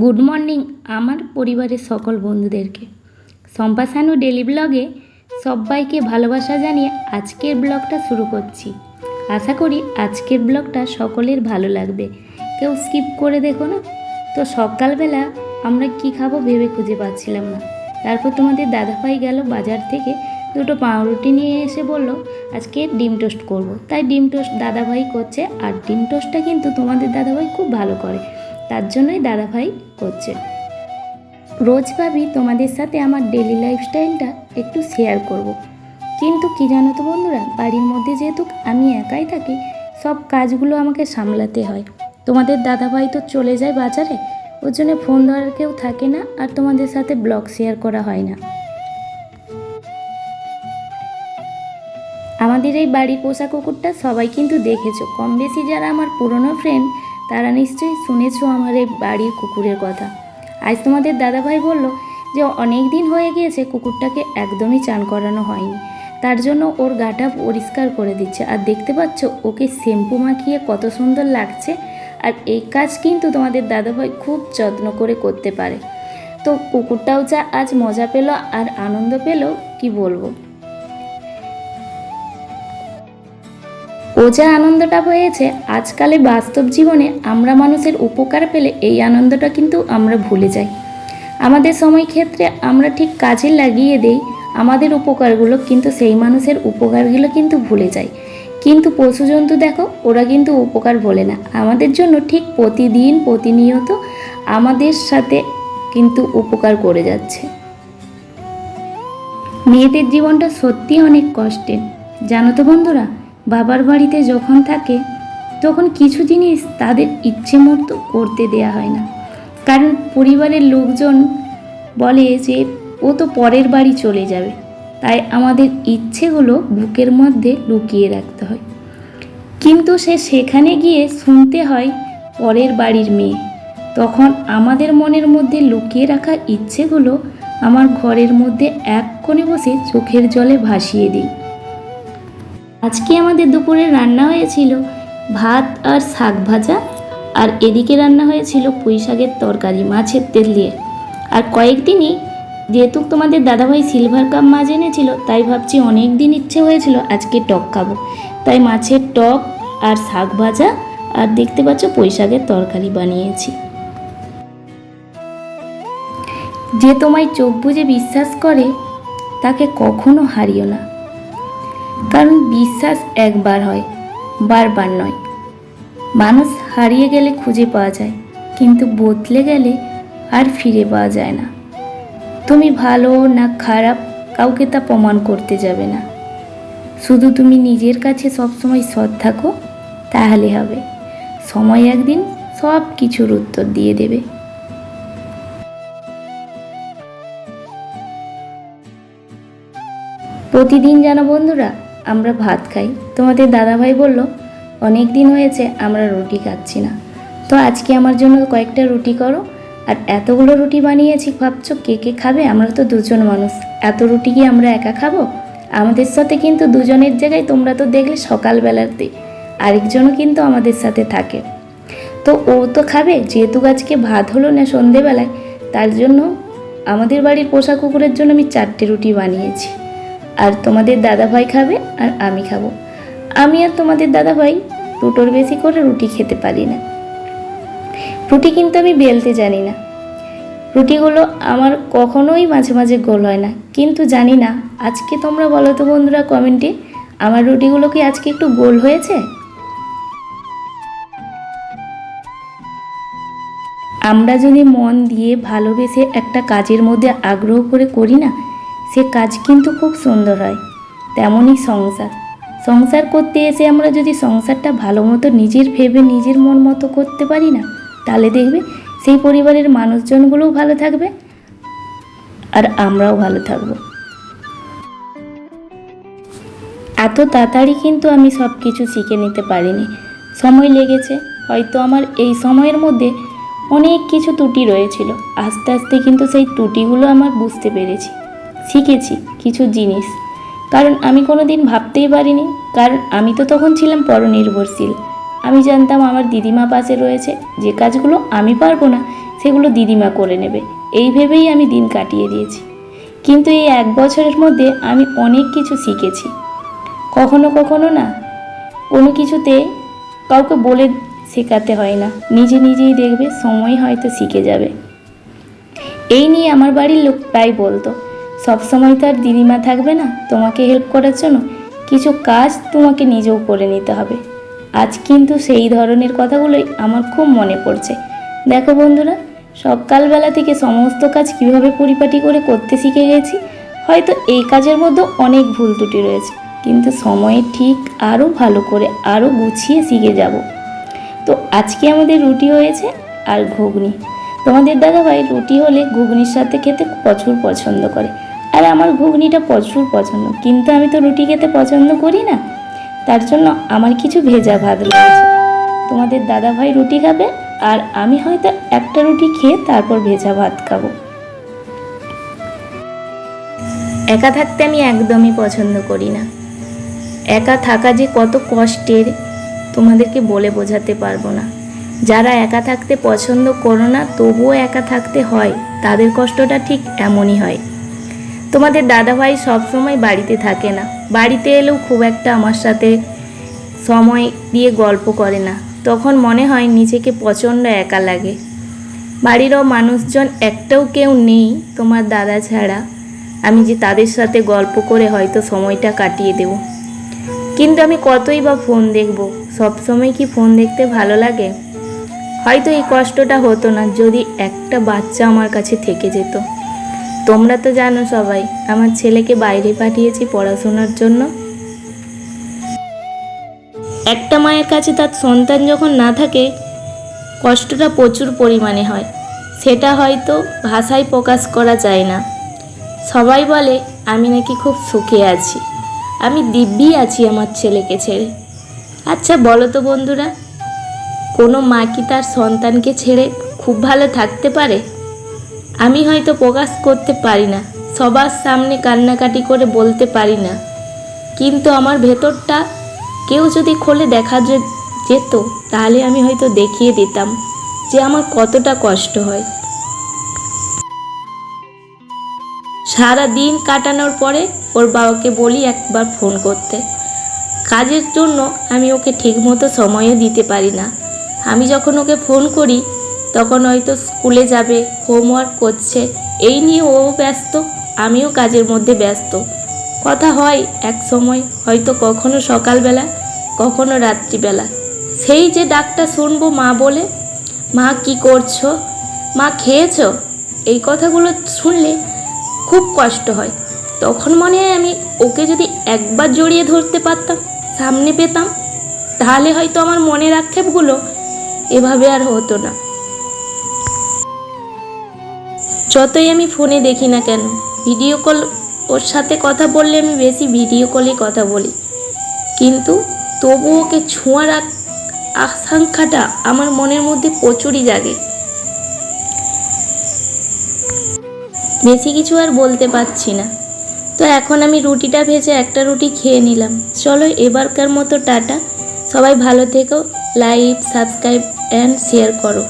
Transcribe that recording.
Good morning আমার পরিবারের সকল বন্ধুদেরকে। সম্পাসানু ডেলি ব্লগে সবাইকে ভালোবাসা জানিয়ে আজকের ব্লগটা শুরু করছি। আশা করি আজকের ব্লগটা সকলের ভালো লাগবে। কেউ স্কিপ করে দেখো না? তো সকালবেলা আমরা কি খাব ভেবে খুঁজে পাচ্ছিলাম না। তারপর তোমাদের দাদাভাই গেল বাজার থেকে, দুটো পাউরুটি নিয়ে এসে বলল, আজকে ডিম টোস্ট করব। তাই ডিম টোস্ট দাদাভাই করছে, আর ডিম টোস্টটা কিন্তু তোমাদের দাদাভাই খুব ভালো করে। তার জন্যই দাদাভাই করছে। রোজ ভাবি তোমাদের সাথে আমার ডেলি লাইফস্টাইলটা একটু শেয়ার করব। কিন্তু কি জানো তো বন্ধুরা, বাড়ির মধ্যে যেহেতু আমি একাই থাকি, সব কাজগুলো আমাকে সামলাতে হয়। তোমাদের দাদাভাই তো চলে যায় বাজারে, ওর জন্য ফোন ধরার কেউ থাকে না আর তোমাদের সাথে ব্লগ শেয়ার করা হয় না। আমাদের এই বাড়ির পোষা কুকুরটা সবাই কিন্তু দেখেছ। কম বেশি যারা আমার পুরনো ফ্রেন্ড তারা নিশ্চয়ই শুনেছো আমার এই বাড়ির কুকুরের কথা। আজ তোমাদের দাদাভাই বলল যে অনেক দিন হয়ে গিয়েছে কুকুরটাকে একদমই চান করানো হয়নি। তার জন্য ওর গাটা পরিষ্কার করে দিচ্ছে। আর দেখতে পাচ্ছ, ওকে শ্যাম্পু মাখিয়ে কত সুন্দর লাগছে। আর এই কাজ কিন্তু তোমাদের দাদাভাই খুব যত্ন করে করতে পারে। তো কুকুরটাও যা আজ মজা পেল আর আনন্দ পেল, কি বলব? যা আনন্দটা হয়েছে, আজকালে বাস্তব জীবনে আমরা মানুষের উপকার পেলে এই আনন্দটা কিন্তু আমরা ভুলে যাই। আমাদের সময় ক্ষেত্রে আমরা ঠিক কাজে লাগিয়ে দেই, আমাদের উপকারগুলো কিন্তু সেই মানুষের উপকারগুলো কিন্তু ভুলে যায় কিন্তু পশু জন্তু দেখো, ওরা কিন্তু উপকার বলে না। আমাদের জন্য ঠিক প্রতিদিন, প্রতিনিয়ত আমাদের সাথে কিন্তু উপকার করে যাচ্ছে। মেয়েদের জীবনটা সত্যি অনেক কষ্টের। জানো তো বন্ধুরা বাবার বাড়িতে যখন থাকে, তখন কিছু জিনিস তাদের ইচ্ছে মতো করতে দেয়া হয় না। কারণ পরিবারের লোকজন বলে যে, ও তো পরের বাড়ি চলে যাবে। তাই আমাদের ইচ্ছেগুলো বুকের মধ্যে লুকিয়ে রাখতে হয়। কিন্তু সে সেখানে গিয়ে শুনতে হয়, পরের বাড়ির মেয়ে। তখন আমাদের মনের মধ্যে লুকিয়ে রাখা ইচ্ছেগুলো আমার ঘরের মধ্যে এক কোণে বসে চোখের জলে ভাসিয়ে দিই আজকে আমাদের দুপুরে রান্না হয়েছিল ভাত আর শাক ভাজা, আর এদিকে রান্না হয়েছিল পুঁই শাকের তরকারি, মাছের তেল দিয়ে। আর কয়েকদিনই যেহেতু তোমাদের দাদাভাই সিলভার কাপ মাছ এনেছিল, তাই ভাবছি অনেক দিন ইচ্ছে হয়েছিল আজকে টক খাব। তাই মাছের টক আর শাক ভাজা আর দেখতে পাচ্ছ পুঁই শাকের তরকারি বানিয়েছি। যে তোমায় চোখ বুজে বিশ্বাস করে, তাকে কখনো হারিও না। কারণ বিশ্বাস একবার হয়, বারবার নয়। মানুষ হারিয়ে গেলে খুঁজে পাওয়া যায়, কিন্তু বদলে গেলে আর ফিরে পাওয়া যায় না। তুমি ভালো না খারাপ কাউকে তা প্রমাণ করতে যাবে না। শুধু তুমি নিজের কাছে সবসময় সৎ থাকো, তাহলে হবে। সময় একদিন সব কিছুর উত্তর দিয়ে দেবে। প্রতিদিন জানো বন্ধুরা আমরা ভাত খাই। তোমাদের দাদাভাই বলল অনেক দিন হয়েছে আমরা রুটি খাচ্ছি না। তো আজকে আমার জন্য কয়েকটা রুটি করো, আর এতগুলো রুটি বানিয়েছি, ভাবছ কে কে খাবে? আমরা তো দুজন মানুষ। এত রুটি কি আমরা একা খাব? আমাদের সাথে কিন্তু দুজনের জায়গায় তোমরা তো দেখলে সকালবেলাতে, আরেকজনও কিন্তু আমাদের সাথে থাকে। তো ও তো খাবে, যেহেতু আজকে ভাত হলো না সন্ধেবেলায়, তার জন্য আমাদের বাড়ির পোষা কুকুরের জন্য আমি চারটে রুটি বানিয়েছি। আর তোমাদের দাদাভাই খাবে আর আমি খাব। আমি আর তোমাদের দাদাভাই দুটোর বেশি করে রুটি খেতে পারি না। রুটি কিন্তু আমি বেলতে জানি না। রুটিগুলো আমার কখনোই মাঝে মাঝে গোল হয় না। কিন্তু জানি না, আজকে তোমরা বলো তো বন্ধুরা কমেন্টে আমার রুটিগুলো কি আজকে একটু গোল হয়েছে? আমরা যদি মন দিয়ে ভালোবেসে একটা কাজের মধ্যে আগ্রহ করে করি না সে কাজ কিন্তু খুব সুন্দর হয়। তেমনই সংসার। সংসার করতে এসে আমরা যদি সংসারটা ভালো মতো নিজের ভেবে নিজের মন মতো করতে পারি না, তাহলে দেখবে সেই পরিবারের মানুষজনগুলোও ভালো থাকবে আর আমরাও ভালো থাকব। এত তাড়াতাড়ি কিন্তু আমি সব কিছু শিখে নিতে পারিনি। সময় লেগেছে, হয়তো আমার এই সময়ের মধ্যে অনেক কিছু ত্রুটি রয়েছিল। আস্তে আস্তে কিন্তু সেই ত্রুটিগুলো আমার বুঝতে পেরেছি। শিখেছি কিছু জিনিস। কারণ আমি কোনো দিন ভাবতেই পারিনি। কারণ আমি তো তখন ছিলাম পরনির্ভরশীল। আমি জানতাম আমার দিদিমা পাশে রয়েছে। যে কাজগুলো আমি পারব না, সেগুলো দিদিমা করে নেবে। এই ভেবেই আমি দিন কাটিয়ে দিয়েছি। কিন্তু এই এক বছরের মধ্যে আমি অনেক কিছু শিখেছি। কখনো কখনো না, কোনো কিছুতে কাউকে বলে শেখাতে হয় না। নিজে নিজেই দেখবে, সময় হয়তো শিখে যাবে। এই নিয়ে আমার বাড়ির লোক প্রায় বলতো সব সময় তো আর দিদিমা থাকবে না, তোমাকে হেল্প করার জন্য কিছু কাজ তোমাকে নিজেও করে নিতে হবে। আজ কিন্তু সেই ধরনের কথাগুলোই আমার খুব মনে পড়ছে। দেখো বন্ধুরা, সকালবেলা থেকে সমস্ত কাজ কীভাবে পরিপাটি করে করতে শিখে গেছি, হয়তো এই কাজের মধ্যে অনেক ভুল ত্রুটি রয়েছে, কিন্তু সময়ে ঠিক আরও ভালো করে আরও গুছিয়ে শিখে যাব। তো আজকে আমাদের রুটি হয়েছে আর ঘুগনি। তোমাদের দাদাভাই রুটি হলে ঘুগনির সাথে খেতে প্রচুর পছন্দ করে। আর আমার ঘুগনিটা প্রচুর পছন্দ। কিন্তু আমি তো রুটি খেতে পছন্দ করি না। তার জন্য আমার কিছু ভেজা ভাত রয়েছে তোমাদের দাদাভাই রুটি খাবে আর আমি হয়তো একটা রুটি খেয়ে তারপর ভেজা ভাত খাব। একা থাকতে আমি একদমই পছন্দ করি না। একা থাকা যে কত কষ্টের, তোমাদেরকে বলে বোঝাতে পারব না। যারা একা থাকতে পছন্দ করো না, তবুও একা থাকতে হয়। তাদের কষ্টটা ঠিক এমনই হয়। তোমাদের দাদাভাই সবসময় বাড়িতে থাকে না। বাড়িতে এলেও খুব একটা আমার সাথে সময় দিয়ে গল্প করে না। তখন মনে হয় নিজেকে প্রচণ্ড একা লাগে। বাড়িরও মানুষজন একটাও কেউ নেই তোমার দাদা ছাড়া। আমি যে তাদের সাথে গল্প করে হয়তো সময়টা কাটিয়ে দেব। কিন্তু আমি কতই বা ফোন দেখব? সব সময় কি ফোন দেখতে ভালো লাগে? হয়তো এই কষ্টটা হতো না যদি একটা বাচ্চা আমার কাছে থেকে যেত। তোমরা তো জানো সবাই, আমার ছেলেকে বাইরে পাঠিয়েছি পড়াশোনার জন্য। একটা মায়ের কাছে তার সন্তান যখন না থাকে, কষ্টটা প্রচুর পরিমাণে হয়। সেটা হয়তো ভাষায় প্রকাশ করা যায় না। সবাই বলে, আমি নাকি খুব সুখে আছি। আমি দিব্যি আছি আমার ছেলেকে ছেড়ে। আচ্ছা বলো তো বন্ধুরা, কোনো মা কি তার সন্তানকে ছেড়ে খুব ভালো থাকতে পারে? আমি হয়তো প্রকাশ করতে পারি না, সবার সামনে কান্নাকাটি করে বলতে পারি না। কিন্তু আমার ভেতরটা কেউ যদি খোলে দেখা যেত, তাহলে আমি হয়তো দেখিয়ে দিতাম যে আমার কতটা কষ্ট হয়। সারা দিন কাটানোর পরে ওর বাবাকে বলি একবার ফোন করতে। কাজের জন্য আমি ওকে ঠিকমতো সময়ও দিতে পারি না। আমি যখন ওকে ফোন করি তখন হয়তো স্কুলে যাবে, হোমওয়ার্ক করছে। এই নিয়ে ও ব্যস্ত, আমিও কাজের মধ্যে ব্যস্ত। কথা হয় এক সময়, হয়তো কখনো সকালবেলা, কখনো রাত্রিবেলা। সেই যে ডাকটা শুনব মা বলে, মা, কি করছ? মা, খেয়েছো? এই কথাগুলো শুনলে খুব কষ্ট হয়। তখন মনে হয় আমি ওকে যদি একবার জড়িয়ে ধরতে পারতাম, সামনে পেতাম, তাহলে হয়তো আমার মনের আক্ষেপগুলো এভাবে আর হতো না। যতই আমি ফোনে দেখি না কেন ভিডিও কল ওর সাথে কথা বললে আমি বেশি ভিডিও কলেই কথা বলি। কিন্তু তবু ওকে ছোঁয়ার আক- আকাঙ্ক্ষাটা আমার মনের মধ্যে প্রচুরই জাগে। বেশি কিছু আর বলতে পারছি না। তো এখন আমি রুটিটা ভেজে একটা রুটি খেয়ে নিলাম। চলো এবারকার মতো টাটা। সবাই ভালো থেকো লাইক সাবস্ক্রাইব অ্যান্ড শেয়ার করো।